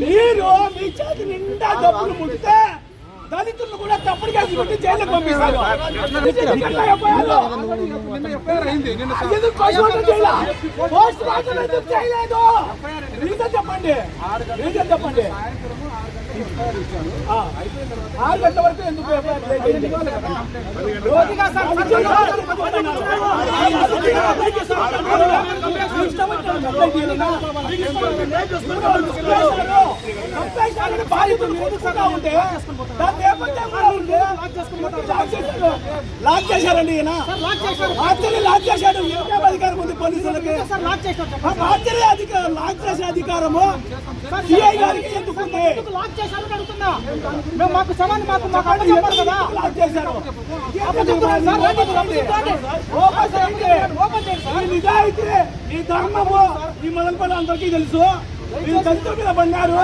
మీరు మీ చేతి నిండా డబ్బులు ముడితే దళితులను కూడా తప్పుడు కేసు పెట్టి జైలుకి పంపిస్తారు. పోస్ట్ మార్టం ఎందుకు చేయలేదు? రీజన్ చెప్పండి. రీజన్ చెప్పండి. ఆరు గంటల వరకు ఎందుకు? రోజుగా సార్ లాక్ చేశారండి ఈయన మార్చని లాక్ చేశాడు ఏం అధికారం ఉంది పోలీసులకి ఆ మార్చని లాక్ చేసే అధికారము సిఐ గారికి ఎందుకు ఉంది లాక్ చేశారని అడుగుతున్నా. మేము మాకు సమానం మాకు మాకు అడ్డు చెప్పారు కదా లాక్ చేశారు నిజాయితీ ఈ ధర్మము ఈ మదనపల్లి అందరికీ తెలుసు. మీరు దళితుల మీద పడినారు?